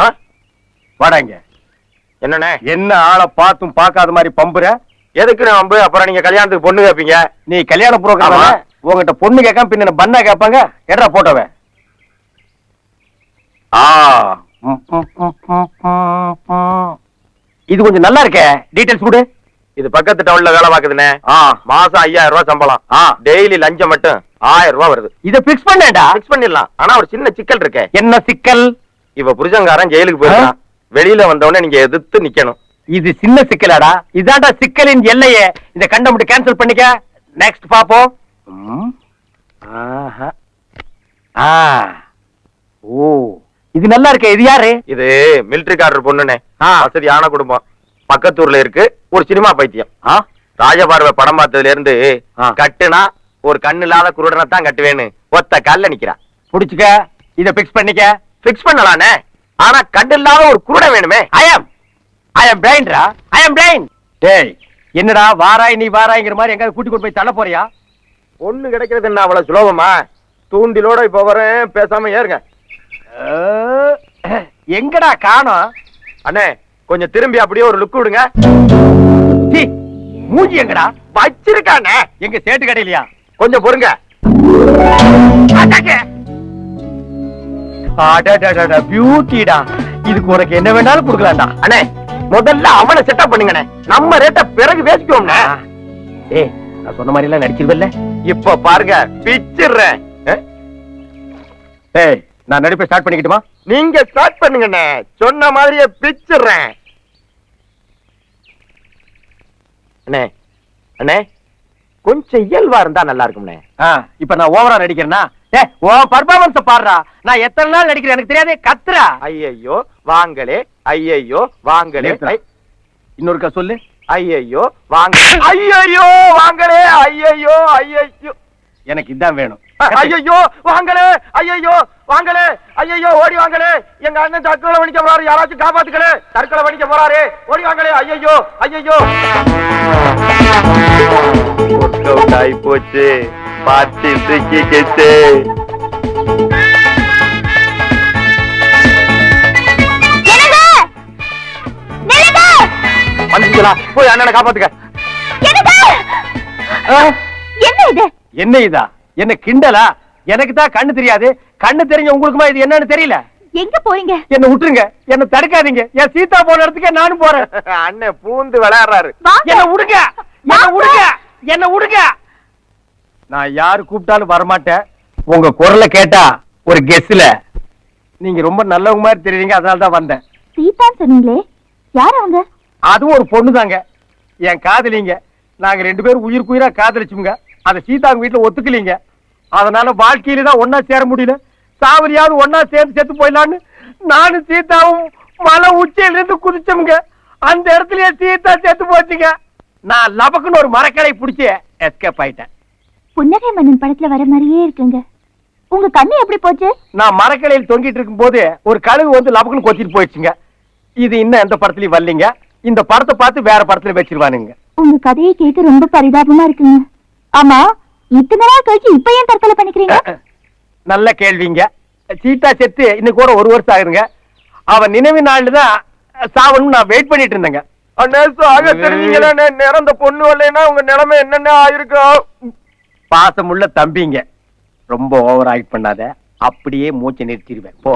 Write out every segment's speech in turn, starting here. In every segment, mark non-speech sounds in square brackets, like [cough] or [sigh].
ஆ? வாடாங்க. என்னண்ணே? என்ன ஆளை பார்த்தும் பார்க்காத மாதிரி பம்புற? எதுக்கு நான் வம்பு அப்புறம் நீங்க கல்யாணத்துக்கு பொண்ணு கேப்பீங்க? நீ கல்யாண புரோகிராம். உங்ககிட்ட பொண்ணு கேட்காம பின்ன பண்ணா கேட்பாங்க? எட்ரா போட்டோவ. ஆ. இது கொஞ்சம் நல்லா இருக்கே. டீடைல்ஸ் கொடு. இது பக்கத்து டவுன்ல வேலை பாக்குதுண்ணே மாசம் ஐயாயிரம் ரூபாய் சம்பளம். டெய்லி லஞ்சம் மட்டும். ஆயிரம் ரூபாய் வருது. இத பிக்ஸ் பண்ணேடா ஃபிக்ஸ் பண்ணிடலாம். ஆனா ஒரு சின்ன சிக்கல் இருக்கே. என்ன சிக்கல்? இவ புருஷங்காரன் ஜெயிலுக்கு போயிருக்கான் வெளியில வந்தவொடனே நீங்க எதிர்த்து நிக்கணும். இது சின்ன சிக்கலாடா. இதான்டா சிக்கலின் எல்லையே. இந்த கண்டம் மட்டும் கேன்சல் பண்ணிக்க. நெக்ஸ்ட் பாப்போம். ஆ. ஓ. இது நல்லா இருக்கே. இது யாரு? இது மிலிட்டரிக்காரர் பொண்ணுண்ணே ஆ. வசதியான குடும்பம். பக்கத்தூர்ல இருக்கு. ஒரு சினிமா பைத்தியம். ராஜபார்வை படம் பார்த்ததுல இருந்து. கட்டுனா ஒரு கண்ணு இல்லாத குருடனை தான் கட்டுவேன்னு ஒத்த கால்ல நிக்கிறா. புடிச்சுக்க இத பிக்ஸ் பண்ணிக்க. பிக்ஸ் பண்ணலானே. ஆனா கண்ணு இல்லாத ஒரு குருடன் வேணுமே. ஐ அம் ஐ அம் பிளைண்ட்ரா ஐ அம் பிளைண்ட் டேய் என்னடா வாராய் நீ வாராய்ங்கிற மாதிரி எங்க கூட்டி கொண்டு போய் தள்ள போறியா? ஒண்ணு கிடைக்கிறது என்ன அவ்வளவு சுலபமா? தூண்டிலோட இப்ப வரேன் பேசாம ஏறுங்க. எங்கடா காணோம்? அண்ணே கொஞ்சம் திரும்பி அப்படியே ஒரு லுக் விடுங்க. மூஞ்சி எங்கடா? வச்சிருக்கானே. எங்க சேட்டு கடையிலயா? கொஞ்சம் பொறுங்க. பியூட்டிடா இதுக்கு உனக்கு என்ன வேணாலும் கொடுக்கலாம்டா அண்ணே முதல்ல அவனை செட்டப் பண்ணுங்கண்ணே நம்ம ரேட்ட பிறகு பேசிக்குவோம்ண்ணே ஏய் நான் சொன்ன மாதிரி எல்லாம் நடிச்சிருவல்ல இப்ப பாருங்க பிச்சிடுறேன் ஏய் நான் நடிப்பை ஸ்டார்ட் பண்ணிக்கிட்டுமா நீங்க ஸ்டார்ட் பண்ணுங்கண்ணே சொன்ன மாதிரியே பிச்சிடுறேன் அண்ணே அண்ணே கொஞ்சம் இயல்பா இருந்தா நல்லா இருக்கும்ண்ணே ஆ, இப்ப நான் ஓவரா நடிக்கிறேனா ஏ உன் பர்ஃபார்மன்ஸ் பாடுறா. நான் எத்தனை நாள் நடிக்கிறேன்? எனக்கு தெரியாது கத்துறா. ஐயையோ வாங்களே ஐயையோ வாங்களே. இன்னொருக்கா சொல்லு. ஐயையோ வாங்க ஐயையோ வாங்களே ஐயையோ ஐயையோ. எனக்கு இதான் வேணும். ஐயையோ வாங்களே ஐயையோ வாங்களே ஐயையோ ஓடி வாங்களே. எங்க அண்ணன் தற்கொலை வணிக்க போறாரு யாராச்சும் காப்பாத்துக்கலே. தற்கொலை வணிக்க போறாரு. ஓடி வாங்களே ஐயையோ ஐயையோ. ஒர்க் அவுட் ஆகி போச்சு பார்ட்டி சிக்கிக்கிச்சு வந்துச்சுங்களா போய் அண்ணனை காப்பாத்துக்க என்ன இது? என்ன இதா? என்ன கிண்டலா? எனக்கு தான் கண்ணு தெரியாது. கண்ணு தெரிஞ்ச உங்களுக்குமா இது என்னன்னு தெரியல? எங்க போறீங்க? என்ன விட்டுருங்க. என்ன தடுக்காதீங்க. என் சீதா போன இடத்துக்கே நானும் போறேன். [laughs] அண்ணன் பூந்து விளையாடுறாரு. என்ன விடுங்க என்ன. விடுங்க என்ன விடுங்க நான் யாரு கூப்பிட்டாலும் வரமாட்டேன். உங்க குரலை கேட்டா ஒரு கெஸ்ல நீங்க ரொம்ப நல்லவங்க மாதிரி தெரியுறீங்க அதனால தான் வந்தேன். சீதான் சொன்னீங்களே. யார் அவங்க? அதுவும் ஒரு பொண்ணு தாங்க என் காதலிங்க. நாங்க ரெண்டு பேரும் உயிருக்கு உயிரா காதலிச்சுங்க அதை சீதாங்க வீட்டுல ஒத்துக்கலீங்க. அதனால வாழ்க்கையில தான் ஒன்னா சேர முடியல. சாவரியாவது ஒன்னா சேர்ந்து செத்து போயிடலான்னு நானும் சீதாவும் மலை உச்சியில இருந்து குதிச்சோம்ங்க. அந்த இடத்துலயே சீதா செத்து போச்சுங்க. நான் லபக்குன்னு ஒரு மரக்கடை பிடிச்சி எஸ்கேப் ஆயிட்டேன். புன்னகை மன்னன் படத்துல வர மாதிரியே இருக்குங்க. உங்க கண்ணு எப்படி போச்சு? நான் மரக்கலையில் தொங்கிட்டு இருக்கும்போது ஒரு கழுகு வந்து லபக்குன்னு கொத்திட்டு போயிடுச்சுங்க. இது இன்னும் எந்த படத்துலயும் வரலீங்க. இந்த படத்தை பார்த்து வேற படத்துல வச்சிருவானுங்க. உங்க கதையை கேட்க ரொம்ப பரிதாபமா இருக்குங்க. ஆமா இத்தனை நாள் கழிச்சு இப்ப ஏன் தற்கொலை பண்ணிக்கிறீங்க? நல்ல கேள்விங்க. சீதா செத்து இன்னைக்கு கூட ஒரு வருஷம் ஆகுதுங்க அவன் நினைவு நாள்ல தான் சாவணும் நான் வெயிட் பண்ணிட்டு இருந்தேங்க. அண்ணே சாக தெரிஞ்சீங்களே நிறந்த பொண்ணு வரலைன்னா உங்க நிலைமை என்னென்ன ஆயிருக்கும் பாசமுள்ள தம்பிங்க. ரொம்ப ஓவர் ஆக்ட் பண்ணாத. அப்படியே மூச்சை நிறுத்திடுவேன். போ?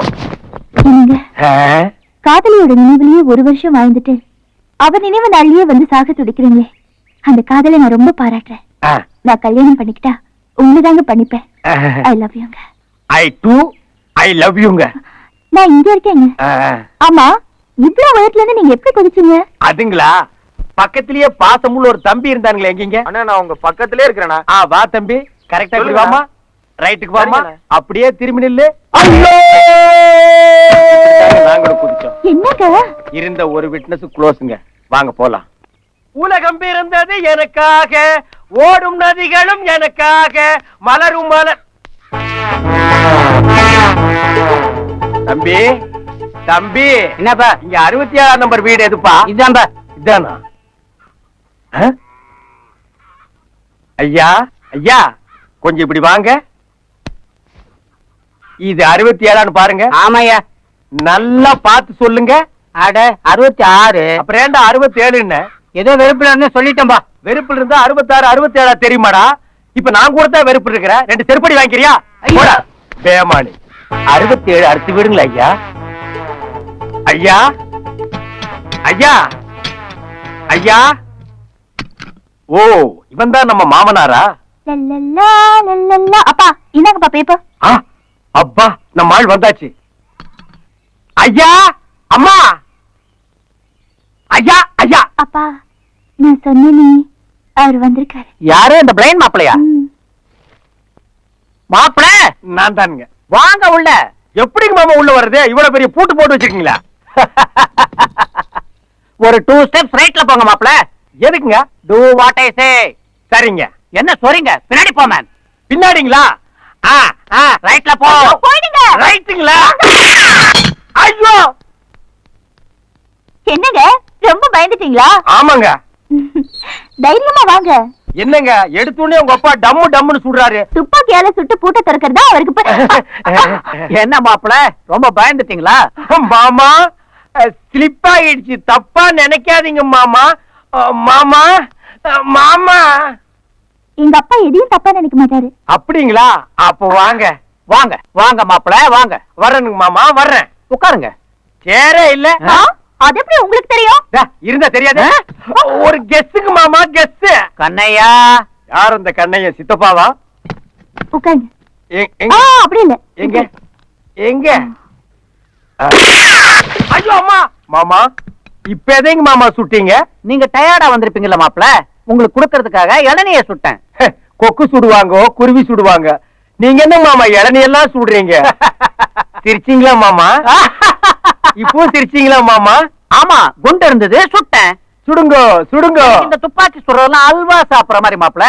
காதலியோட நினைவுலயே ஒரு வருஷம் வாழ்ந்துட்டு அவ நினைவு நாள்லயே வந்து சாக துடிக்கிறீங்களே அந்த காதலை நான் ரொம்ப பாராட்டுறேன். நான் கல்யாணம் பண்ணிக்கிட்டா உங்களை தாங்க பண்ணிப்பேன் ஐ லவ் யூங்க ஐ டூ ஐ லவ் யூங்க நான் இங்க இருக்கேங்க. ஆமா இவ்வளவு உயரத்துல இருந்து நீங்க எப்படி குதிச்சீங்க? அதுங்களா? பக்கத்திலேயே பாசமுள்ள ஒரு தம்பி இருந்தானுங்களே எங்கீங்க? அண்ணா நான் உங்க பக்கத்திலே இருக்கிறேனா ஆ வா தம்பி. கரெக்டா. வாமா ரைட்டுக்கு வாமா. அப்படியே திரும்பி நில்லு. நாங்களும் குதிச்சோம். என்னங்க? இருந்த ஒரு விட்னஸ் க்ளோஸ்ங்க வாங்க போலாம். உலகம் பிறந்தது எனக்காக. ஓடும் நதிகளும் எனக்காக மலரும் மலர் தம்பி தம்பி. என்னப்பா? இங்க அறுபத்தி ஏழாம் நம்பர் வீடு எதுப்பா? இதான்பா. இதானா? ஐயா ஐயா கொஞ்சம் இப்படி வாங்க. இது அறுபத்தி ஏழான்னு பாருங்க. ஆமாய்யா. நல்லா பார்த்து சொல்லுங்க. அட அறுபத்தி ஆறு. அப்புறம் ஏன்டா அறுபத்தி ஏழுன்னு ஏதோ வெறுப்புல சொல்லிட்டேன்பா. வெறுப்புல இருந்தா அறுபத்தாறு அறுபத்தி ஏழா தெரியுமாடா? இப்ப நான் கூட தான் வெறுப்பு இருக்கிறேன் ரெண்டு செருப்படி வாங்கிக்கிறியா? பேமானி அறுபத்தி ஏழு அடுத்து விடுங்களா ஐயா. ஐயா. ஐயா. ஐயா. ஓ இவன் தான் நம்ம மாமனாரா. அப்பா இந்தாங்கப்பா பேப்பர் அப்பா நம்ம ஆள் வந்தாச்சு. ஐயா அம்மா. ஐயா ஐயா. அப்பா. நான் சொன்னேனே அவர் வந்திருக்காரு. யாரு இந்த பிளைன் மாப்பிளையா. மாப்பிள! நான் தானுங்க வாங்க உள்ள. எப்படிங்க மாமா உள்ள வருது இவ்வளவு பெரிய பூட்டு போட்டு வச்சிருக்கீங்களா? [laughs] ஒரு டூ ஸ்டெப்ஸ் ரைட்ல போங்க மாப்பிள. எதுக்குங்க? டூ வாட் ஐ சே சரிங்க. என்ன சொல்றீங்க பின்னாடி போ மேன் பின்னாடிங்களா? ஆ ஆ ரைட்ல போ. போயிடுங்க. ரைட்டுங்களா ஐயோ! என்னங்க? ரொம்ப பயந்துட்டீங்களா? ஆமாங்க. தைரியமா வாங்க. என்னங்க? எடுத்தோடனே உங்க அப்பா டம்மு டம்முன்னு சுடுறாரு. துப்பாக்கியால சுட்டு பூட்ட திறக்கிறதா அவருக்கு [laughs] என்ன மாப்பிள? ரொம்ப பயந்துட்டீங்களா? மாமா ஸ்லிப் ஆயிடுச்சு. தப்பா நினைக்காதீங்க மாமா. மாமா மாமா. எங்க அப்பா எதையும் தப்பா நினைக்க மாட்டாரு. அப்படிங்களா? அப்போ வாங்க. வாங்க. வாங்க மாப்பிள வாங்க. வர்றேனுங்க மாமா வர்றேன். உட்காருங்க. சேரே இல்ல? அது எப்படி உங்களுக்கு தெரியும்? இருந்தா தெரியாது. ஒரு கெஸ்ஸுக்கு மாமா கெஸ் கண்ணையா? யார் அந்த கண்ணைய? சித்தப்பாவா? எங்க? அப்படி இல்ல. எங்க? எங்க. ஐயோ அம்மா! மாமா இப்ப எதைங்க மாமா சுட்டீங்க? நீங்க டயர்டா வந்திருப்பீங்கல்ல மாப்பிள உங்களுக்கு கொடுக்கறதுக்காக இளநிய சுட்டேன். கொக்கு சுடுவாங்க குருவி சுடுவாங்க. நீங்க என்ன மாமா இளநீ எல்லாம் சுடுறீங்க? சிரிச்சீங்களா மாமா? [laughs] இப்போ சிரிச்சீங்களா மாமா? ஆமா குண்டு இருந்தது சுட்டேன். சுடுங்க சுடுங்க. இந்த துப்பாக்கி சுடுறதெல்லாம் அல்வா சாப்பிடுற மாதிரி மாப்பிள.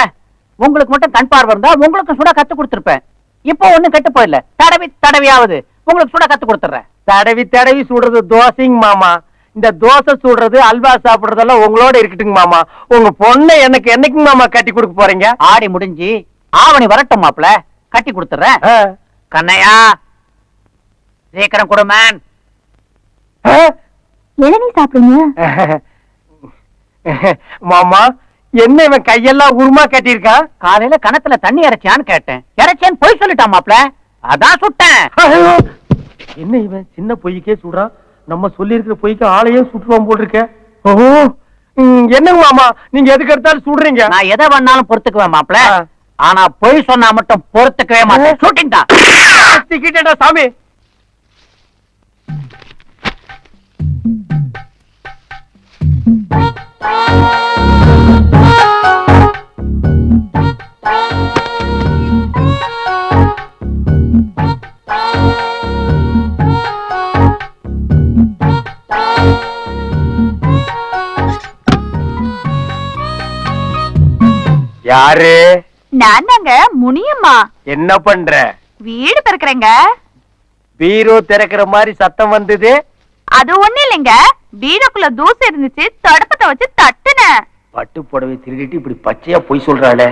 உங்களுக்கு மட்டும் கண் பார்வை இருந்தா உங்களுக்கு சுட கத்து கொடுத்திருப்பேன். இப்போ ஒண்ணும் கெட்டு போயிடல தடவி தடவியாவது. உங்களுக்கு சுட கத்து கொடுத்துறேன். தடவி தடவி சுடுறது தோசைங்க மாமா. இந்த தோசை சுடுறது அல்வா சாப்பிடுறதெல்லாம் உங்களோட இருக்கட்டுங்க மாமா. உங்க பொண்ணை எனக்கு என்னைக்கு மாமா கட்டி கொடுக்க போறீங்க? ஆடி முடிஞ்சு ஆவணி வரட்டும் மாப்பிள. கட்டி கொடுத்துறேன். கண்ணையா. சீக்கிரம் கொடு மேன் ஆ? இளநீ சாப்பிடுங்க [laughs] [laughs] மாமா என்ன இவன் கையெல்லாம் உருமா கட்டியிருக்கான் காலையில கணத்துல தண்ணி இறைச்சியான்னு கேட்டேன். இறைச்சேன்னு பொய் சொல்லிட்டான் மாப்பிள அதான் சுட்டேன்! என்ன இவன்? சின்ன பொய்க்கே சுடுறான் நம்ம சொல்லி இருக்கிற பொய்க்கு ஆளையே சுட்டுவான் போல் இருக்க ஓ ம், என்னங்க மாமா நீங்க எதுக்கு எடுத்தாலும் சுடுறீங்க? நான் எதை வேணாலும் பொறுத்துக்குவேன் மாப்பிள ஆ. ஆனா பொய் சொன்னா மட்டும் பொறுத்துக்கவே மாட்டேன். ஷூட்டிங் தான். சிக்கிட்டேன்டா சாமி. யாரு? நான் தாங்க முனியம்மா. என்ன பண்ற? வீடு திறக்கிறேங்க. பீரோ திறக்கிற மாதிரி சத்தம் வந்தது? அது ஒண்ணு இல்லைங்க. பீரோக்குள்ள தூசு இருந்துச்சு தடுப்பத்தை வச்சு தட்டுனேன். பட்டு புடவை திருடிட்டு இப்படி பச்சையா பொய் சொல்றாளே.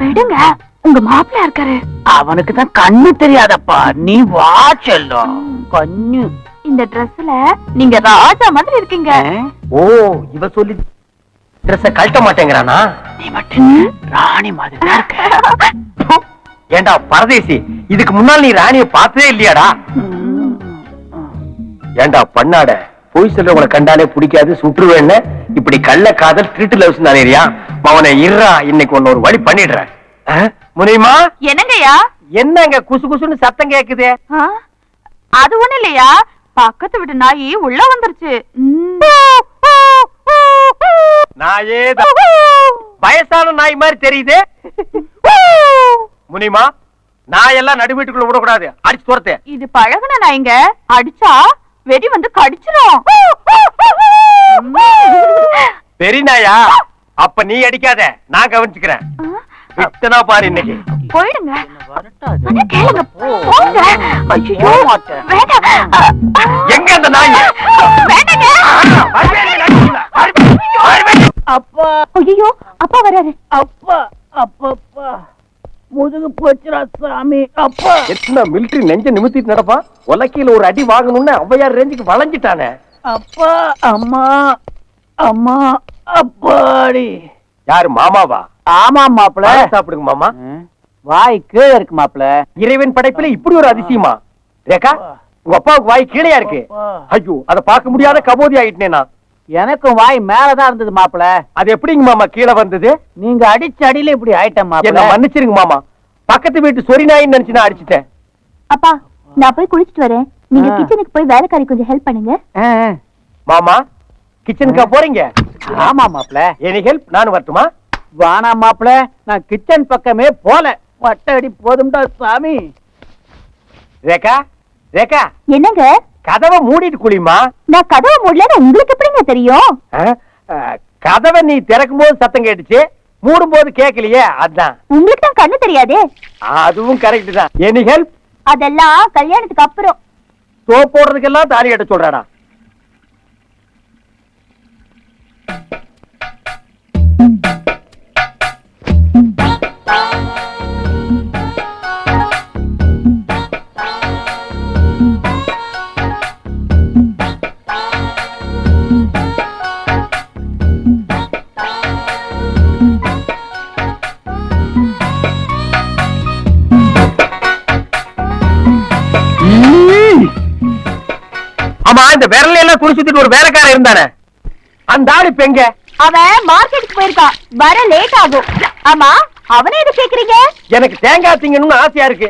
விடுங்க. உங்க மாப்பிள்ள இருக்காரு. அவனுக்கு தான் கண்ணு தெரியாதப்பா. நீ வா செல்லம். கண்ணு. இந்த ட்ரெஸ்ல நீங்க ராஜா மாதிரி இருக்கீங்க. ஓ இவ சொல்லி ட்ரெஸ்ஸ கழட்ட மாட்டேங்கிறானா? நீ மட்டும் ராணி மாதிரி இருக்க. [laughs] ஏண்டா பரதேசி இதுக்கு முன்னால் நீ ராணிய பார்த்ததே இல்லையாடா? ஏண்டா பண்ணாட பொய் சொல்றவங்களை கண்டாலே பிடிக்காது சுற்றுவேன்னு இப்படி கள்ள காதல் திருட்டு லவ்ஸ் நானேரியா அவனை இருறா இன்னைக்கு ஒன்னு ஒரு வழி பண்ணிடுறேன். ஆ? முனியுமா என்னங்கய்யா? என்னங்க குசு குசுன்னு சத்தம் கேக்குதே? ஆ? அது ஒண்ணு இல்லையா? பக்கத்து வீட்டு நாயி உள்ள வந்துருச்சு. நாயே வயசான நாய் மாதிரி தெரியுது. முனிமா நாய் எல்லாம் நடு வீட்டுக்குள்ள விடக்கூடாது. அடிச்சு துரத்து. இது பழகுன நாய்ங்க. அடிச்சா வெடி வந்து கடிச்சிரும். பெரிய நாயா அப்ப நீ அடிக்காத. நான் கவனிச்சுக்கிறேன். வித்தனா பாரு இன்னைக்கு. போயிடுங்க. கேளுங்க. போங்க. ஐயோ எங்க அந்த நாய்? அப்பா. ஐயோ அப்பா வராரு. அப்பா அப்பப்பா. முதுகு போச்சுரா சாமி. அப்பா. எத்தனை மிலிட்டரி நெஞ்ச நிமித்திட்டு நடப்பா? உலக்கையில ஒரு அடி வாங்கணும்னு அவ்வையார் ரேஞ்சுக்கு வளைஞ்சிட்டானே. அப்பா அம்மா. அம்மா. அப்பாடி. யாரு மாமாவா? ஆமா மாப்பிள சாப்பிடுங்க மாமா. வாய் கீழே இருக்கு மாப்பிள இறைவன் படைப்புல இப்படி ஒரு அதிசயமா? ரேகா உங்க அப்பாவுக்கு வாய் கீழையா இருக்கு? ஐயோ அத பார்க்க முடியாத கபோதி ஆயிட்டேனே நான். எனக்கும் வாய் மேலதான் இருந்தது மாப்பிள அது எப்படிங்க மாமா கீழே வந்தது? நீங்க அடிச்ச அடியில இப்படி ஆயிட்டேன் என்ன மாப்பிள மன்னிச்சிருங்க மாமா. பக்கத்து வீட்டு சொரி நாயின்னு நினைச்சு நான் அடிச்சிட்டேன். அப்பா நான் போய் குளிச்சிட்டு வரேன். நீங்க. கிச்சனுக்கு போய் வேலைக்காரி கொஞ்சம் ஹெல்ப் பண்ணுங்க. மாமா கிச்சனுக்கா போறீங்க? ஆமா மாப்பிள. எனி ஹெல்ப் நானும் வரட்டுமா? வானா மாப்பிள. நான் கிச்சன் பக்கமே போல. வட்ட அடி போதும்டா சாமி. ரேகா ரேகா. என்னங்க? கதவை மூடிட்டு குளிமா நான் கதவை மூடலன்னு உங்களுக்கு எப்படிங்க தெரியும்? கதவை நீ திறக்கும் போது சத்தம் கேட்டுச்சு. மூடும் போது கேட்கலையே அதான். உங்களுக்கு தான் கண்ணு தெரியாதே. அதுவும் கரெக்ட் தான். எனி ஹெல்ப் அதெல்லாம் கல்யாணத்துக்கு அப்புறம். சோப் போடுறதுக்கெல்லாம் தாலி கட்ட சொல்றாடா. ஆமா இந்த விரல எல்லாம் துணி சுத்திட்டு ஒரு வேலைக்காரன் இருந்தானே? அந்த ஆளு இப்ப எங்க? அவன் மார்க்கெட்டுக்கு போயிருக்கான். வர லேட் ஆகும். ஆமா அவனே எது கேக்குறீங்க? எனக்கு தேங்காய் திங்கணும்னு ஆசையா இருக்கு.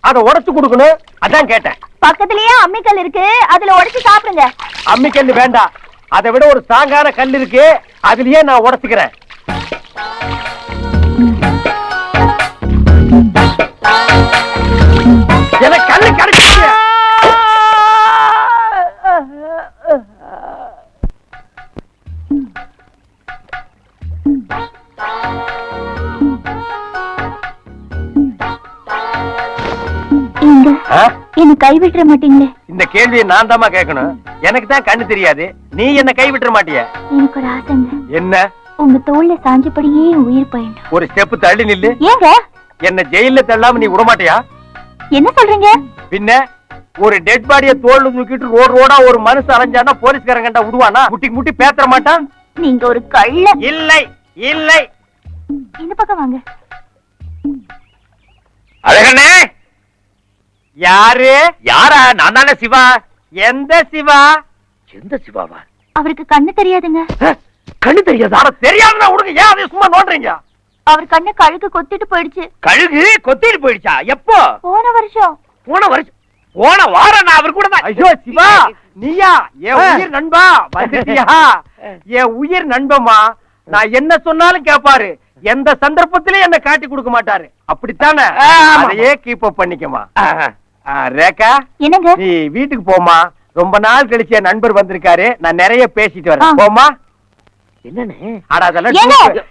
அதை உடைச்சு கொடுக்கணும். அதான் கேட்டேன். பக்கத்துலயே அம்மிக்கல் இருக்கு. அதுல உடைச்சு சாப்பிடுங்க. அம்மி கல்லு வேண்டாம். அதை விட ஒரு ஸ்ட்ராங்கான கல் இருக்கு. அதுலயே நான் உடைச்சுக்கிறேன். எனக்கு கல்லு கிடைச்சிச்சு இங்க ஆ? என்ன கை விட்டுற மாட்டீங்களே? இந்த கேள்வியை நான் தாமா கேட்கணும். எனக்கு தான் கண்ணு தெரியாது. நீ என்ன கைவிட்டுற மாட்டிய? எனக்கு ஒரு ஆசைங்க என்ன? உங்க தோல்ல சாஞ்சபடியே உயிர் பயணம் ஒரு ஸ்டெப் தள்ளி நில்லு. ஏங்க? என்ன ஜெயில தள்ளாம நீ விட மாட்டியா? என்ன சொல்றீங்க? பின்ன ஒரு டெட் பாடிய தோல்ல தூக்கிட்டு ரோடு ரோடா ஒரு மனுஷன் அரைஞ்சானா போலீஸ்காரன் கண்டா விடுவானா? முட்டி முட்டி பேத்தற மாட்டான்? நீங்க ஒரு கள்ள இல்லை இல்லை. இந்த பக்கம் வாங்க. அழகண்ணே! யாரு? யாரா? நான் தானே சிவா. எந்த சிவா? எந்த சிவாவா? அவருக்கு கண்ணு தெரியாதுங்க. கண்ணு தெரியாதா. தெரியாதுன்னா விடுங்க ஏன் அதை சும்மா நோண்டுறீங்க? அவர் கண்ணு கழுகு கொத்திட்டு போயிடுச்சு. கழுகு கொத்திட்டு போயிடுச்சா? எப்போ? போன வருஷம். போன வருஷம். போன வாரம் நான் அவர் கூட ஐயோ சிவா நீயா? என் உயிர் நண்பா? வந்துட்டியா? [laughs] என் உயிர் நண்பமா நான் என்ன சொன்னாலும் கேப்பாரு. எந்த சந்தர்ப்பத்திலயும் என்ன காட்டி கொடுக்க மாட்டாரு. அப்படித்தானே? அதையே கீப் அப் பண்ணிக்கமா ரேகா என்னங்க? நீ வீட்டுக்கு போமா ரொம்ப நாள் கழிச்சு நண்பர் வந்திருக்காரு. நான் நிறைய பேசிட்டு. வரேன். போமா.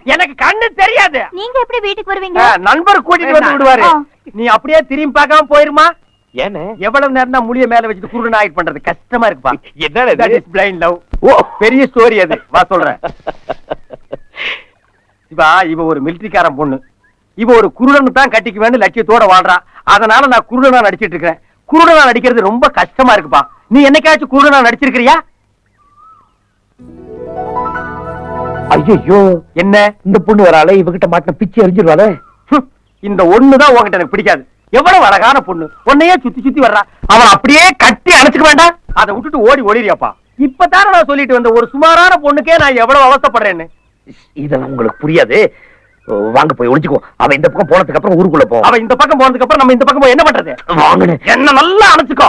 எனக்கு கண்ணு தெரியாது. நீங்க எப்படி வீட்டுக்கு வருவீங்க? நண்பர் கூட்டிட்டு வந்து விடுவாரு. நீ அப்படியே திரும்பி பார்க்காம போயிருமா? ஏன்னு எவ்வளவு நேரம் தான் முடிய மேல வச்சுட்டு குருடன் ஆயிட் பண்றது? கஷ்டமா இருக்குப்பா. is blind love. ஓ. பெரிய ஸ்டோரி அது. வா சொல்றேன். இவ ஒரு மிலிட்டரிக்காரன் பொண்ணு. இவ ஒரு குருடனு தான் கட்டிக்குவேன்னு லட்சியத்தோட வாழ்றா. அதனால நான் குருடனா நடிச்சிட்டு இருக்கிறேன் குருடனா நடிக்கிறது ரொம்ப கஷ்டமா இருக்குப்பா. நீ என்னைக்காச்சும் குருடனா நடிச்சிருக்கிறியா? ஐயோ என்ன? இந்த பொண்ணு வராளே இவகிட்ட மாட்டின பிச்சு எரிஞ்சிருவாளே. இந்த ஒண்ணுதான் உன்கிட்ட எனக்கு பிடிக்காது. எவ்வளவு அழகான பொண்ணு. உன்னையே சுத்தி சுத்தி வர்றா. அவன் அப்படியே கட்டி அணைச்சுக்க வேண்டாம் அதை விட்டுட்டு ஓடி ஓடிறியாப்பா. இப்பதானே நான் சொல்லிட்டு வந்த ஒரு சுமாரான பொண்ணுக்கே நான் எவ்வளவு அவஸ்தைப்படுறேன்னு. இதெல்லாம் உங்களுக்கு புரியாது. வாங்க போய் ஒளிஞ்சுக்கோ அவன் இந்த பக்கம் போனதுக்கு அப்புறம் ஊருக்குள்ள போ. அவ இந்த பக்கம் போனதுக்கு அப்புறம் நம்ம இந்த பக்கம் போய் என்ன பண்றது? வாங்கன்னு என்ன நல்லா அணைச்சுக்கோ.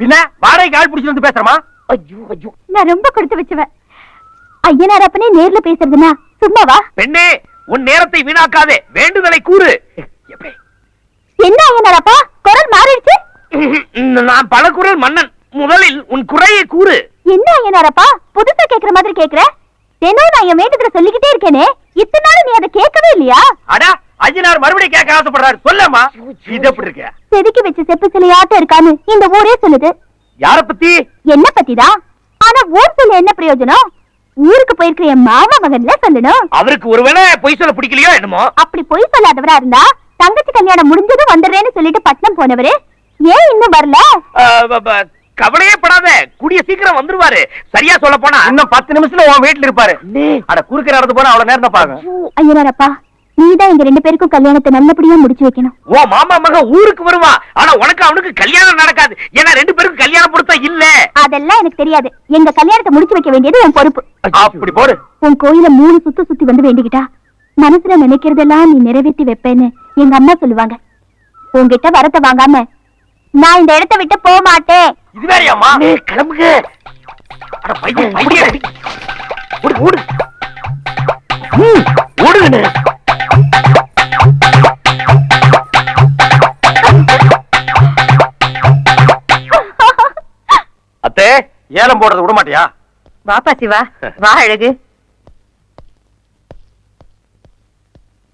பின்ன வாடகைக்கு ஆள் பிடிச்சிட்டு வந்து பேசுறமா? ஐயோ ஐயோ. நான் ரொம்ப கொடுத்து வச்சுவேன் ஐயனாரப்பனே நேர்ல பேசுறதுனா சும்மாவா பெண்ணே உன் நேரத்தை வீணாக்காதே. வேண்டுதலை கூறு. என்ன ஐயனாரப்பா குரல் மாறிடுச்சு. நான் பல குரல் மன்னன். முதலில் உன் குறையை கூறு. என்ன ஐயனாரப்பா புதுசா கேக்குற மாதிரி கேக்குற? தினம் நான் என் வேண்டுதல சொல்லிக்கிட்டே இருக்கேனே. இத்தனை நாள் நீ அதை கேட்கவே இல்லையா? அடா ஐயனார் மறுபடியும் கேட்க ஆசைப்படுறாரு. சொல்லம்மா. இது எப்படி இருக்க? செதுக்கி வச்ச செப்பு சிலையாட்டம் இருக்கான்னு இந்த ஊரே சொல்லுது. யார பத்தி? என்ன பத்திதான் ஆனா ஊர் சொல்ல என்ன பிரயோஜனம்? ஊருக்கு போயிருக்கிற என் மாமா மகன்ல சொல்லணும். அவருக்கு ஒருவேளை பொய் சொல்ல பிடிக்கலையோ என்னமோ? அப்படி பொய் சொல்லாதவரா இருந்தா தங்கச்சி கல்யாணம் முடிஞ்சதும் வந்துடுறேன்னு சொல்லிட்டு பட்னம் போனவரு. ஏன் இன்னும் வரல? கவலையே படாத. கூடிய சீக்கிரம் வந்துருவாரு. சரியா சொல்ல போனா? இன்னும் பத்து நிமிஷத்துல உன் வீட்டுல இருப்பாரு. அட. குறுக்க நடந்து போனா அவ்வளவு நேரம் தான் பாருங்க ஐயனாரப்பா. நீதான் எங்க ரெண்டு பேருக்கும் கல்யாணத்தை நல்லபடியா முடிச்சு வைக்கணும். ஓ மாமா மகன் ஊருக்கு வருவா. ஆனா உனக்கு அவனுக்கு கல்யாணம் நடக்காது. ஏன்னா ரெண்டு பேருக்கும் கல்யாணம் பொருத்தம் இல்ல. அதெல்லாம் எனக்கு தெரியாது. எங்க கல்யாணத்தை முடிச்சு வைக்க வேண்டியது உன் பொறுப்பு. அப்படி போடு. உன் கோயில மூணு சுத்து சுத்தி வந்து வேண்டிக்கிட்டா? மனசுல நினைக்கிறதெல்லாம் நீ நிறைவேற்றி வைப்பேன்னு எங்க அம்மா சொல்லுவாங்க. உன்கிட்ட வரத்தை வாங்காம நான் இந்த இடத்தை விட்டு போக மாட்டேன். இது வேறையாம்மா? அண்ணே, கிளம்புங்க. ஓடு ஓடு. ஓடுங்கண்ணே. அத்தே ஏலம் போடுறது விட மாட்டியா? வாப்பா சிவா வா அழகு.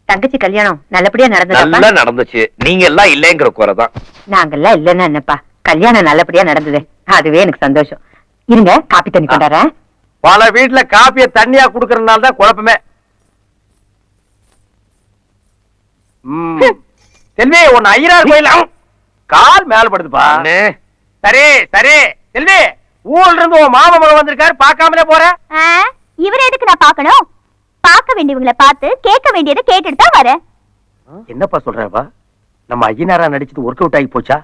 தங்கச்சி கல்யாணம் நல்லபடியா நல்லா நடந்ததா நடந்துச்சு. நீங்க எல்லாம் இல்லைங்கிற குறைதான் நாங்கெல்லாம் இல்லன்னா என்னப்பா? கல்யாணம் நல்லபடியா நடந்தது. அதுவே எனக்கு சந்தோஷம். இருங்க காப்பி தண்ணி கொண்டாடுறேன் பல வீட்டுல காப்பிய தண்ணியா குடுக்கறதுனால தான் குழப்பமே. ம். செல்வி உன் ஐயனார் கோயில் கால் மேல படுதுப்பா. சரி சரி. செல்வி ஊர்ல இருந்து உன் மாமா மகன் வந்திருக்காரு பார்க்காமலே போற? இவரை எதுக்கு நான் பார்க்கணும்? பார்க்க வேண்டியவங்களை பார்த்து கேட்க வேண்டியதை கேட்டுட்டு தான் வரேன். என்னப்பா சொல்றப்பா நம்ம ஐயனாரா நடிச்சது ஒர்க் அவுட் ஆகி போச்சா?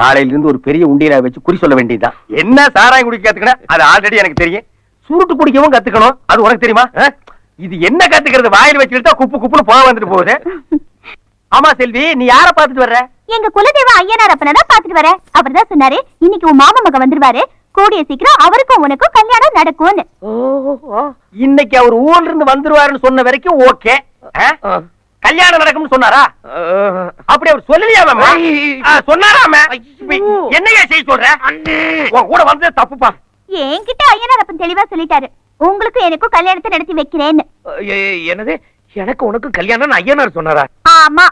நாளையில இருந்து ஒரு பெரிய உண்டியலா வச்சு குறி சொல்ல வேண்டியதுதான். என்ன சாராயம் குடிக்க கத்துக்கணும் அது ஆல்ரெடி எனக்கு தெரியும். சுருட்டு குடிக்கவும் கத்துக்கணும். அது உனக்கு தெரியுமா? இது என்ன கத்துக்கிறது? வாயில் வச்சுக்கிட்டா குப்பு குப்புன்னு போக வந்துட்டு போகுது. ஆமா செல்வி நீ யார பாத்துட்டு வர்ற? எங்க குலதெய்வ ஐயனார் அப்பனை தான் பாத்துட்டு வரேன் அவர் தான் சொன்னாரு. இன்னைக்கு உன் மாமா மகன் வந்துருவாரு. கூடிய சீக்கிரம் அவருக்கும் உனக்கும் கல்யாணம் நடக்கும்னு. இன்னைக்கு அவர் ஊர்ல இருந்து வந்துருவாருன்னு சொன்ன வரைக்கும் ஓகே. கல்யாணம் நடக்கும்னு சொன்னாரா? அப்படி அவர் சொல்லலையா சொன்னாராமே. என்னையா செய்ய சொல்ற? உன் கூட வந்தது தப்புப்பா. என்கிட்ட ஐயனார் அப்பன் தெளிவா சொல்லிட்டாரு. உங்களுக்கும் எனக்கும் கல்யாணத்தை நடத்தி வைக்கிறேன்னு. என்னது? எனக்கு உனக்கு கல்யாணம் ஐயனார் சொன்னாரா? ஆமா.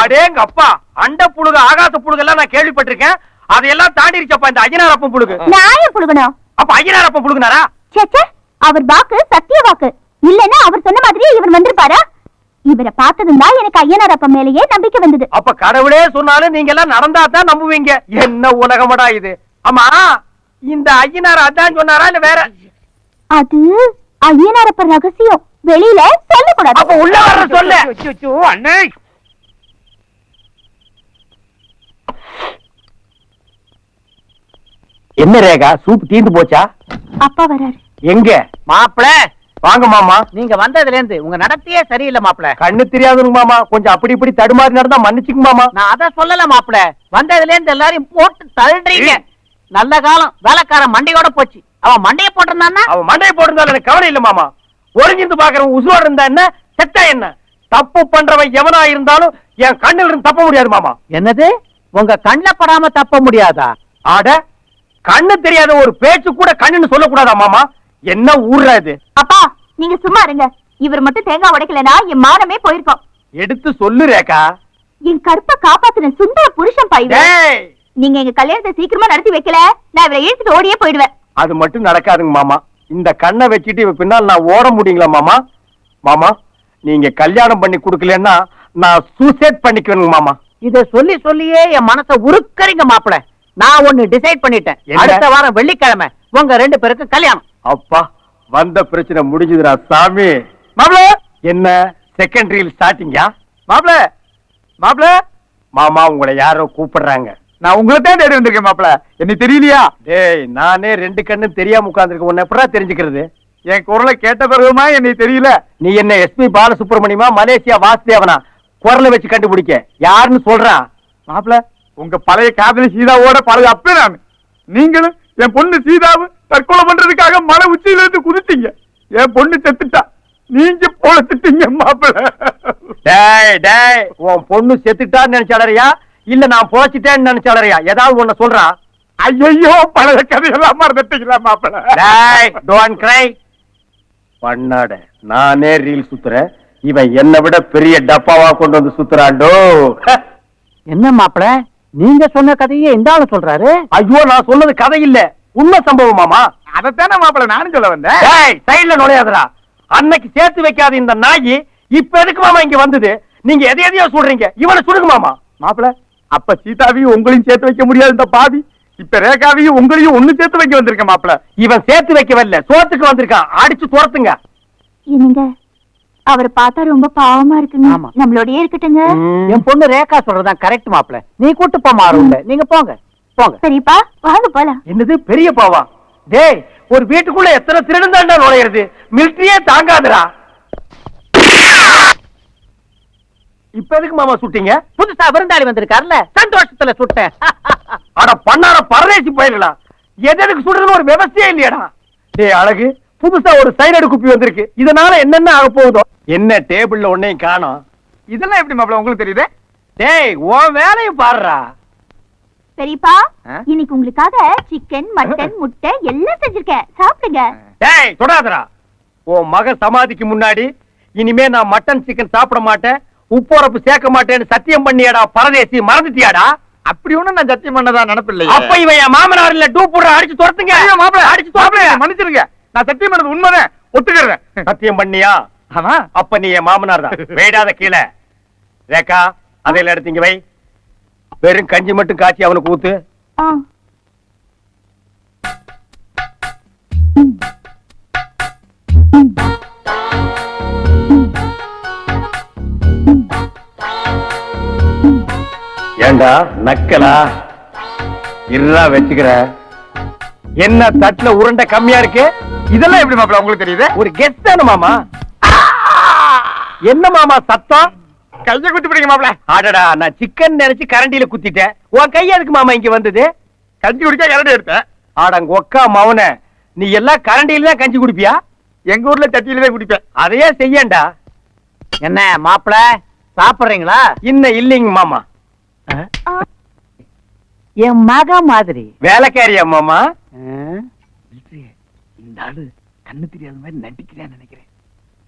அடேங்க அப்பா அண்ட புழுகு ஆகாச புழுகு எல்லாம் நான் கேள்விப்பட்டிருக்கேன். அதையெல்லாம் தாண்டிருச்சப்பா இந்த ஐயனார் அப்பன் புழுகு. நான் ஏன் புடுகணும் அப்ப ஐயனார் அப்பன் புழுகுனாரா சேச்சே அவர் வாக்கு சத்திய வாக்கு. இல்லன்னா அவர் சொன்ன மாதிரியே இவர் வந்திருப்பாரா? இவரை பார்த்ததும் தான் எனக்கு ஐயனார் அப்பன் மேலேயே நம்பிக்கை வந்தது. அப்ப கடவுளே சொன்னாலும் நீங்க எல்லாம் நடந்தா தான் நம்புவீங்க. என்ன உலகமடா இது? ஆமா இந்த ஐயனார் அதான் சொன்னாரா இல்ல வேற? அது ஐயனார் அப்பன் ரகசியம். வெளியில சொல்லக்கூடாது. அப்ப உள்ள வர சொல்ல. அச்சோ, அண்ணே. என்ன ரேகா சூப் தீந்து போச்சா? அப்பா வராரு. எங்க? மாப்பிள வாங்க மாமா. நீங்க வந்ததுல இருந்து உங்க நடத்தையே சரியில்லை மாப்பிள. கண்ணு தெரியாதுங்க மாமா. கொஞ்சம் அப்படி இப்படி தடுமாறி நடந்தா மன்னிச்சுங்க மாமா. நான் அத சொல்லல மாப்பிள. வந்ததுல இருந்து எல்லாரையும் போட்டு தள்ளுறீங்க. நல்ல காலம். வேலைக்காரன் மண்டையோட போச்சு. அவன் மண்டைய போட்டிருந்தான்னா? அவன் மண்டையை போட்டிருந்தாலும் எனக்கு கவலை இல்ல மாமா. ஒருங்கிருந்து பாக்குறவன் உசுரோட இருந்தா என்ன? செத்தா என்ன? தப்பு பண்றவன் எவனா இருந்தாலும் என் கண்ணில் இருந்து தப்ப முடியாது மாமா. என்னது? உங்க கண்ணுல படாம தப்ப முடியாதா? ஆட கண்ணு தெரியாத ஒரு பேச்சு கூட கண்ணுன்னு சொல்லக்கூடாதா மாமா? என்ன இது அப்பா நீங்க சும்மா இருங்க. இவர் மட்டும் தேங்காய் உடைக்கலனா என் மானமே போயிருக்கோம். எடுத்து சொல்லு ரேகா. என் கருப்பை காப்பாத்தின சுந்தர புருஷன் டேய்! நீங்க எங்க கல்யாணத்தை சீக்கிரமா நடத்தி வைக்கல? நான் இவரை இழுத்துட்டு ஓடியே போயிடுவேன். அது மட்டும் நடக்காதுங்க மாமா. இந்த கண்ணை வச்சுட்டு இவ பின்னால் நான் ஓட முடியுங்களா மாமா? மாமா நீங்க கல்யாணம் பண்ணி கொடுக்கலன்னா நான் சூசைட் பண்ணிக்குவேனுங்க மாமா. இத சொல்லி சொல்லியே என் மனச உருக்கறீங்க மாப்பிள. நான் ஒண்ணு டிசைட் பண்ணிட்டேன்? அடுத்த வாரம் வெள்ளிக்கிழமை. உங்க ரெண்டு பேருக்கு கல்யாணம். அப்பா வந்த பிரச்சனை முடிஞ்சுதுடா சாமி. மாப்ள என்ன செகண்டரியில் ஸ்டார்டிங்கா மாப்ள மாப்ள மாமா உங்களை யாரோ கூப்பிடுறாங்க. நான் உங்களை தான் தேடி வந்திருக்கேன் மாப்பிள. என்ன தெரியலையா? டேய் நானே ரெண்டு கண்ணு தெரியாம உட்கார்ந்திருக்கேன். உன்னை எப்படா தெரிஞ்சுக்கிறது? என் குரலை கேட்ட பிறகுமா என்னை தெரியல. நீ என்ன எஸ்பி பாலசுப்ரமணியமா மலேசியா வாசுதேவனா? குரலை வச்சு கண்டுபிடிக்க. யாருன்னு சொல்றான் மாப்பிள உங்க பழைய காதலி சீதாவோட பழைய அப்பே நான். நீங்களும் என் பொண்ணு சீதாவை தற்கொலை பண்றதுக்காக மலை உச்சியில இருந்து குதித்தீங்க. என் பொண்ணு செத்துட்டா. நீங்க பொழைச்சிட்டீங்க மாப்பிள. டேய் டேய் உன் பொண்ணு செத்துட்டான்னு நினைச்சாளறியா இல்ல நான் பொழைச்சிட்டேன்னு நினைச்சாளறியா ஏதாவது ஒண்ணு சொல்றான் ஐயோ பழைய கதையெல்லாம் மறந்துட்டீங்களா மாப்பிள டேய் டோன்ட் கிரை பண்ணாட நானே ரீல் சுத்துறேன். இவன் என்னை விட பெரிய டப்பாவா கொண்டு வந்து சுத்துறாண்டோ என்ன மாப்பிள நீங்க சொன்ன கதையே இந்த ஆளு சொல்றாரு? ஐயோ நான் சொன்னது கதை இல்ல. உண்மை சம்பவம் மாமா. அதைத்தானே மாப்பிள நானும் சொல்ல வந்தேன். சைடுல நுழையாதடா. அன்னைக்கு சேர்த்து வைக்காத இந்த நாயி இப்ப எதுக்கு மாமா இங்க வந்தது? நீங்க எதை எதையோ சொல்றீங்க. இவனை சுடுங்க மாமா. மாப்பிள அப்ப சீதாவையும் உங்களையும் சேர்த்து வைக்க முடியாது இந்த பாவி. இப்ப ரேகாவையும் உங்களையும் ஒண்ணு சேர்த்து வைக்க வந்திருக்கேன் மாப்பிள. இவன் சேர்த்து வைக்க வரல சோத்துக்கு வந்திருக்கான் அடிச்சு துரத்துங்க. என்னங்க? அவரை பார்த்தா ரொம்ப பாவமா இருக்குங்க. ஆமா. நம்மளோடயே இருக்கட்டுங்க. என் பொண்ணு ரேகா சொல்றதுதான் கரெக்ட் மாப்பிள. நீ கூட்டு போ மாறும்ல நீங்க போங்க. போங்க. சரிப்பா வாங்க போலாம். என்னது? பெரிய பாவா? டேய் ஒரு வீட்டுக்குள்ள எத்தனை திருடன் தாண்டா நுழையிறது மிலிட்டரியே தாங்காதுடா. இப்ப எதுக்கு மாமா சுட்டீங்க? புதுசா விருந்தாளி வந்திருக்காருல்ல சந்தோஷத்துல சுட்டேன். [laughs] அட பண்ணார பரதேசி போயிடலாம் எது எதுக்கு சுடுறதுன்னு ஒரு விவசாயம் இல்லையாடா. டேய் அழகு புதுசா ஒரு சைனடு குப்பி வந்திருக்கு. இதனால என்னென்ன ஆக போகுதோ? என்ன டேபிள்ல ஒன்னையும் காணோம். இதெல்லாம் எப்படி மாப்பிள உங்களுக்கு தெரியுது? டேய் உன் வேலையை பாருடா. பெரியப்பா? இன்னைக்கு உங்களுக்காக சிக்கன் மட்டன் முட்டை எல்லாம் செஞ்சிருக்கேன். சாப்பிடுங்க. டேய் தொடாதடா. உன் மக சமாதிக்கு முன்னாடி இனிமே நான் மட்டன் சிக்கன் சாப்பிட மாட்டேன். உப்புரப்பு சேர்க்க மாட்டேன்னு சத்தியம் பண்ணியாடா பரதேசி மறந்துட்டியாடா? அப்படி ஒண்ணும் நான் சத்தியம் பண்ணதா நினைப்பில்லையே. அப்ப இவன் என் மாமனார் இல்ல டூ போடுற அடிச்சு துரத்துங்க. ஐயோ, மாப்பிள அடிச்சு துரத்துங்க. மன்னிச்சிருங்க. நான் சத்தியம் பண்ணது உண்மைதான்? ஒத்துக்கிறேன். சத்தியம் பண்ணியா? ஆமா. அப்ப நீ என் மாமனார் தான். [laughs] வேடாத கீழே. ரேக்கா அதையில எடுத்து இங்க வை. வெறும் கஞ்சி மட்டும் காய்ச்சி அவனுக்கு ஊத்து. ஆ. ஏண்டா நக்கலா? இருடா வச்சுக்கிற. என்ன தட்டுல உருண்டை கம்மியா இருக்கு? இதெல்லாம் எப்படி மாப்பிள உங்களுக்கு தெரியுது? ஒரு கெஸ்ட் தானே மாமா? என்ன மாமா சத்தம்? கையை குத்தி பிடிங்க மாப்பிள. அடடா நான் சிக்கன் நினைச்சு கரண்டியில குத்திட்டேன். உன் கை எதுக்கு மாமா இங்க வந்தது? கஞ்சி குடிக்க கரடி எடுத்தேன். ஆடங்க ஒக்கா மவன. நீ எல்லாம் கரண்டியில தான் கஞ்சி குடிப்பியா? எங்க ஊர்ல சட்டியில தான் குடிப்பேன். அதையே செய்யண்டா என்ன மாப்பிள சாப்பிடுறீங்களா? இன்னும் இல்லைங்க மாமா. என் மக மாதிரி. வேலைக்காரியா மாமா? இந்த ஆளு கண்ணு தெரியாத மாதிரி நடிக்கிறேன்னு நினைக்கிறேன்.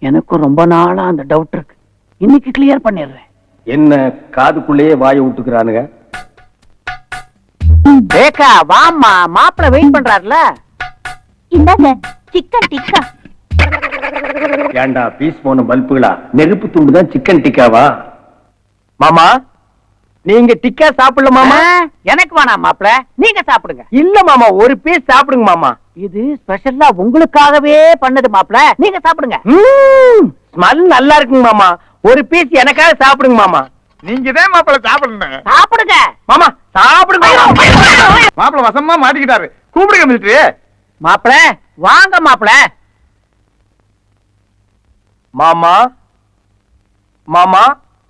எனக்கும் ரொம்ப நாளா அந்த டவுட் இருக்கு. இன்னைக்கு கிளியர் பண்ணிடுறேன். என்ன காதுக்குள்ளேயே வாயை விட்டுக்கிறானுங்க ரேகா வாம்மா மாப்பிள வெயிட் பண்றாருல. இந்தாங்க சிக்கன் டிக்கா ஏண்டா பீஸ் போன பல்புகளா? நெருப்பு துண்டு தான் சிக்கன் டிக்காவா மாமா? நீங்க டிக்கா சாப்பிடல மாமா? எனக்கு வேணாம் மாப்பிள. நீங்க சாப்பிடுங்க. இல்ல மாமா ஒரு பீஸ் சாப்பிடுங்க மாமா. இது ஸ்பெஷலா உங்களுக்காகவே பண்ணது மாப்பிள. நீங்க சாப்பிடுங்க. ஸ்மெல் நல்லா இருக்குங்க மாமா. ஒரு பீஸ் எனக்காக சாப்பிடுங்க மாமா. நீங்க தான் மாப்பிள சாப்பிடணும். சாப்பிடுங்க. மாமா சாப்பிடுங்க மாப்பிள வசமா மாட்டிக்கிட்டாரு. கூப்பிடுங்க மிலிட்டரி மாப்பிள வாங்க மாப்பிள. மாமா மாமா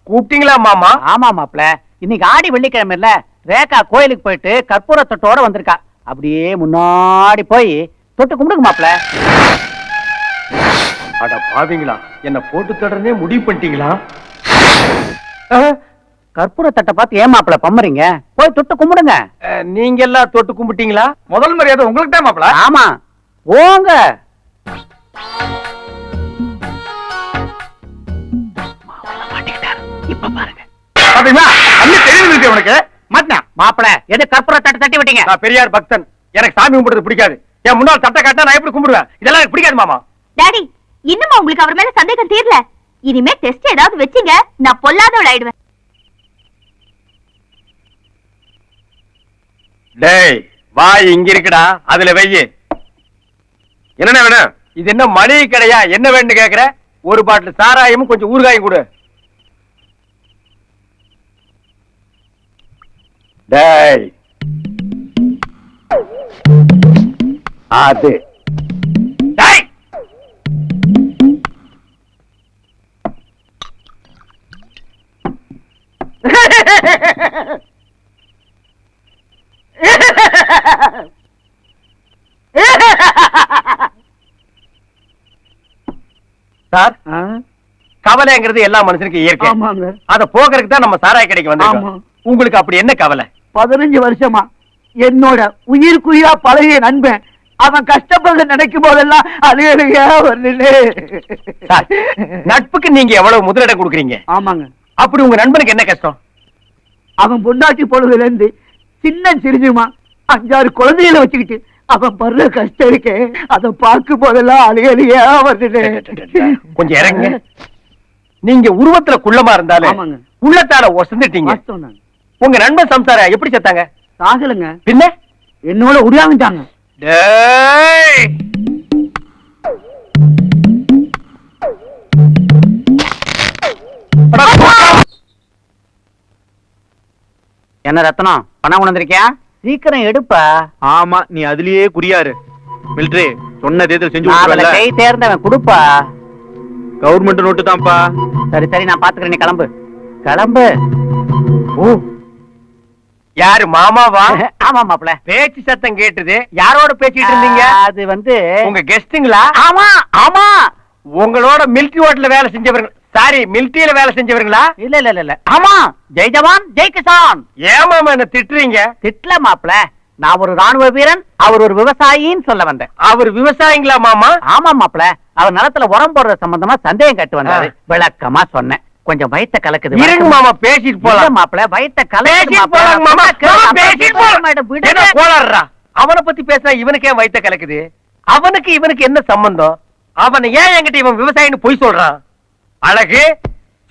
கூப்பிட்டீங்களா மாமா? ஆமா மாப்பிள. இன்னைக்கு ஆடி வெள்ளிக்கிழமை இல்ல ரேகா கோயிலுக்கு போயிட்டு கற்பூர தொட்டோட வந்திருக்கா. அப்படியே முன்னாடி போய் தொட்டு கும்பிடுங்க மாப்பிள. அட பாவீங்களா என்ன போட்டு தொடர்ந்தே முடிவு பண்ணிட்டீங்களா? கற்பூர தட்டை பார்த்து ஏன் மாப்பிள பம்மறீங்க? போய் தொட்டு கும்பிடுங்க. நீங்க எல்லாம் தொட்டு கும்பிட்டீங்களா? முதல் மரியாதை உங்களுக்கு தான் மாப்பிள. ஆமா போங்க. இப்ப பாருங்க. பாத்தீங்களா? அண்ணி உனக்கு. மாட்டினா? மாப்பிள எது கற்பூர தட்டை தட்டி விட்டீங்க? நான் பெரியார் பக்தன். எனக்கு சாமி கும்பிடுறது பிடிக்காது. என் முன்னால் தட்டை காட்டினா நான் எப்படி கும்பிடுவேன்? இதெல்லாம் எனக்கு பிடிக்காது மாமா. டாடி இன்னுமா உங்களுக்கு அவர் மேல சந்தேகம் தீரல? இனிமே டெஸ்ட் ஏதாவது வச்சீங்க நான் பொல்லாதவள் ஆயிடுவேன். டேய் வாய் இங்க இருக்குடா. அதுல வெய்யு என்ன வேணும்? இது என்ன மளிகை கடையா? என்ன வேணும்னு கேக்குற? ஒரு பாட்டில் சாராயமும் கொஞ்சம் ஊறுகாயும் கொடு. டேய். அது. டேய். சார் கவலைங்கிறது எல்லா மனுஷனுக்கும் இயற்கை. அதை போகிறதுக்கு தான் நம்ம சாராய கடைக்கு வந்தோம் உங்களுக்கு அப்படி என்ன கவலை? பதினஞ்சு வருஷமா என்னோட உயிருக்குயிரா பழகிய நண்பன். அவன் கஷ்டப்படுறத நினைக்கும் போதெல்லாம் அழுகலையா வருது நட்புக்கு நீங்க எவ்வளவு முதலிடம் கொடுக்குறீங்க? ஆமாங்க. அப்படி உங்க நண்பனுக்கு என்ன கஷ்டம்? அவன் பொண்டாட்டி பொழுதுல இருந்து சின்ன சிரிஞ்சுமா அஞ்சாறு குழந்தைகளை வச்சுக்கிட்டு அவன் படுற கஷ்டம் இருக்கே. அத பார்க்கும் போதெல்லாம் அழுகலையா வருது கொஞ்சம் இறங்க நீங்க உருவத்துல குள்ளமா இருந்தாலும் ஆமாங்க. உள்ளத்தால ஒசந்துட்டீங்க. உங்க நண்பன் சம்சாரம் எப்படி செத்தாங்க? சாகலைங்க பின்ன? என்னோட போடா. என்ன ரத்னம் பணம் கொண்டு வந்திருக்கியா சீக்கிரம் எடுப்பா. ஆமா நீ அதுலயே குறியாரு மிலிட்ரி சொன்னதே இதை செஞ்சு கை தேர்ந்தவன் கொடுப்பா. கவர்மெண்ட் நோட்டு தான்ப்பா சரி சரி நான் பாத்துக்கிறேன் நீ கிளம்பு. கிளம்பு. ஓ. யாரு மாமாவா? [laughs] ஆமா மாப்ள பேச்சு சத்தம் கேட்டது. யாரோட பேசிட்டு இருந்தீங்க? அது வந்து உங்க கெஸ்டுங்களா ஆமா ஆமா. உங்களோட மிலிட்டரி ஹோட்டல்ல வேலை செஞ்சவங்க சாரி மிலிட்டரியில வேலை செஞ்சவங்களா இல்ல இல்ல இல்ல, ஆமா ஜெய் ஜவான் ஜெய் கிசான் ஏமாமா என்ன திட்டுறீங்க? திட்ல மாப்ள நான் ஒரு ராணுவ வீரன் அவர் ஒரு விவசாயின்னு சொல்ல வந்தேன். அவர் விவசாயிங்களா மாமா? ஆமா மாப்ள அவர் நிலத்துல உரம் போடுற சம்பந்தமா சந்தேகம் கட்டு வந்தாரு. விளக்கமா சொன்னேன். கொஞ்சம் வயித்த கலக்குது. இருங்க மாமா பேசிட்டு போலாம். மாப்ள வயித்த கலக்குது போலாம் மாமா. பேசிட்டு போலாம். மேடம் என்ன கோளாறுடா? அவனை பத்தி பேசினா இவனுக்கு வயித்த கலக்குது. அவனுக்கு இவனுக்கு என்ன சம்பந்தம்? அவனை ஏன் என்கிட்ட இவன் விவசாயின்னு பொய் சொல்றான்? அழகு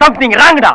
சம்திங் ராங்கடா